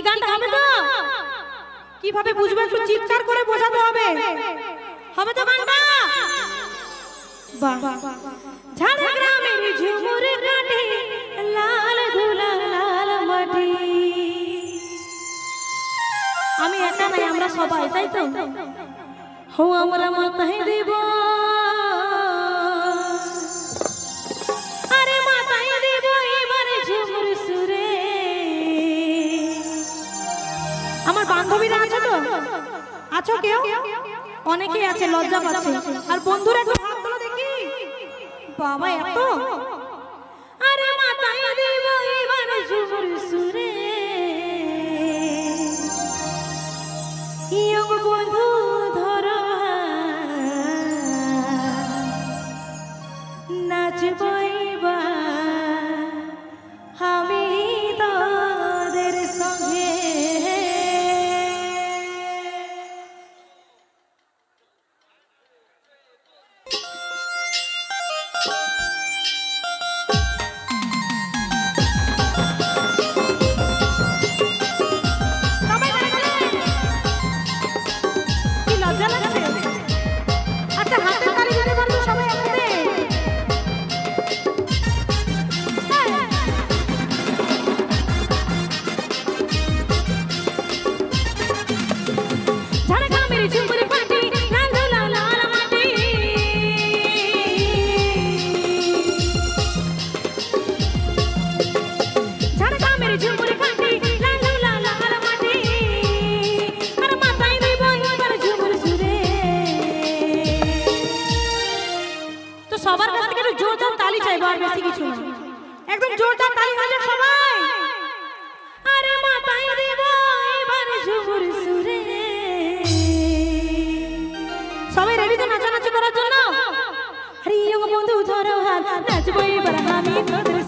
কি গানটা হবে তো? কীভাবে বুঝব? একটু চিৎকার করে বোঝাতে হবে। হবে তো গানটা? ঝুমুর কাটে লাল ধুলা, লাল মাটি আমি একা নাই, আমরা সবাই, তাই তো? হো আমরা মাথায় দেব। আছে কেউ? অনেকেই আছে লজ্জা পাচ্ছে। আর বন্ধুরা একটু হাত তোলো দেখি। বাবা এত? আর বেশি কিছু না। একদম জোরদার তালি বাজে সবাই। আরে দেব এবার সুরে। সবাই রেডি তো করার জন্য? আরে বন্ধু ধরো হাত, নাচবো এবার আমি তোদের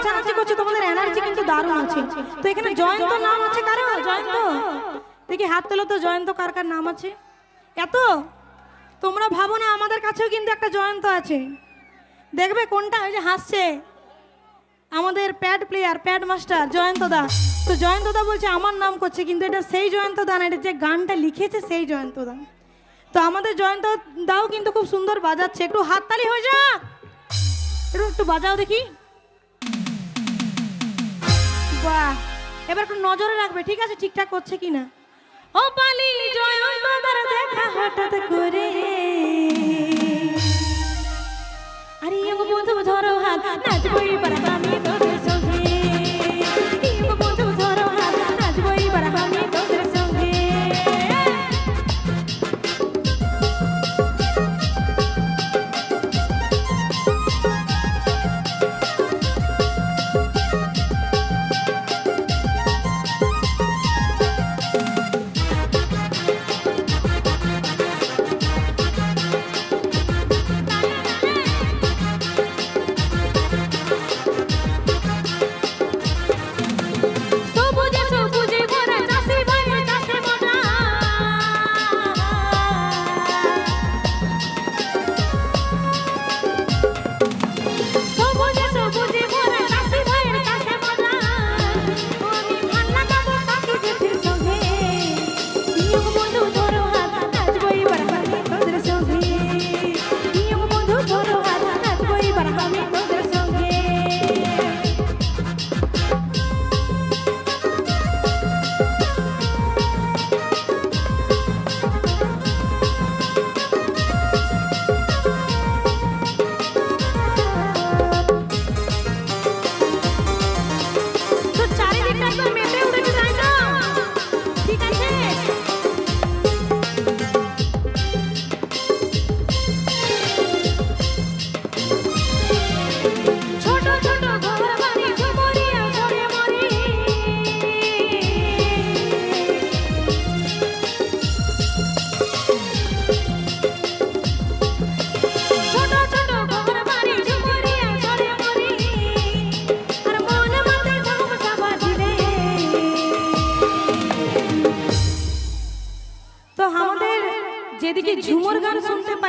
নাচানাচি করছ তোমাদের এনার্জি কিন্তু দারুণ আছে। তো এখানে জয়ন্ত নাম আছে কারও? জয়ন্ত? দেখি হাত তোলো তো, জয়ন্ত কার কার নাম আছে? এত? তোমরা ভাবো না, আমাদের কাছেও কিন্তু একটা জয়ন্ত আছে। দেখবে কোনটা? ওই যে হাসছে। আমাদের pad player pad master Jayanta da. তো জয়ন্ত দা বলছে, আমার নাম করছে। কিন্তু এটা সেই জয়ন্ত দা না, এটা যে গানটা লিখেছে সেই জয়ন্ত দা। তো আমাদের জয়ন্ত দাও কিন্তু খুব সুন্দর বাজাচ্ছে। একটু হাততালি হয়ে যাক একটু একটু বাজাও দেখি। বাহ এবার একটু নজরে রাখবে, ঠিক আছে, ঠিকঠাক করছে কিনা? ও পালি জয়ন্ত তার দেখা হঠাৎ করে। আরে বন্ধু, ধরো হাত নাচবো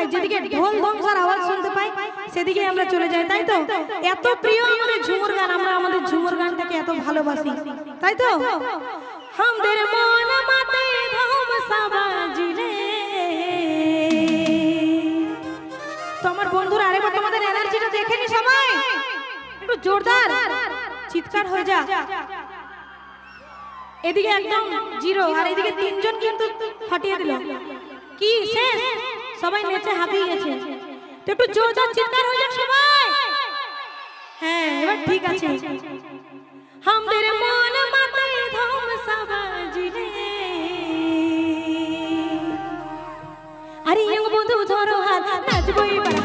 পাই যেদিকে ঢোল ধ্বংসার আওয়াজ শুনতে পাই সেদিকে আমরা চলে যাই তাই তো? এত প্রিয় আমাদের ঝুমুর গান আমরা আমাদের ঝুমুর গানটাকে এত ভালোবাসি তাই তো? আমাদের মন মাতায় ধ্বংসা বাজিলে। তো আমার বন্ধুরা আরেকবার তোমাদের এনার্জিটা দেখে নি সবাই। একটু জোরদার। চিৎকার হয়ে যা। এদিকে একদম জিরো আর এদিকে তিনজন কিন্তু ফাটিয়ে দিল। কি শেষ? সবাই নেচে হাঁপিয়ে গেছে। তো একটু জোরদার চিৎকার হয়ে যাক সবাই। হ্যাঁ এবার ঠিক আছে। আমাদের মন মাতায় ধ্বংসা বাজিলে আরে ইয়ং বন্ধু ধরো হাত। নাচবো এবার।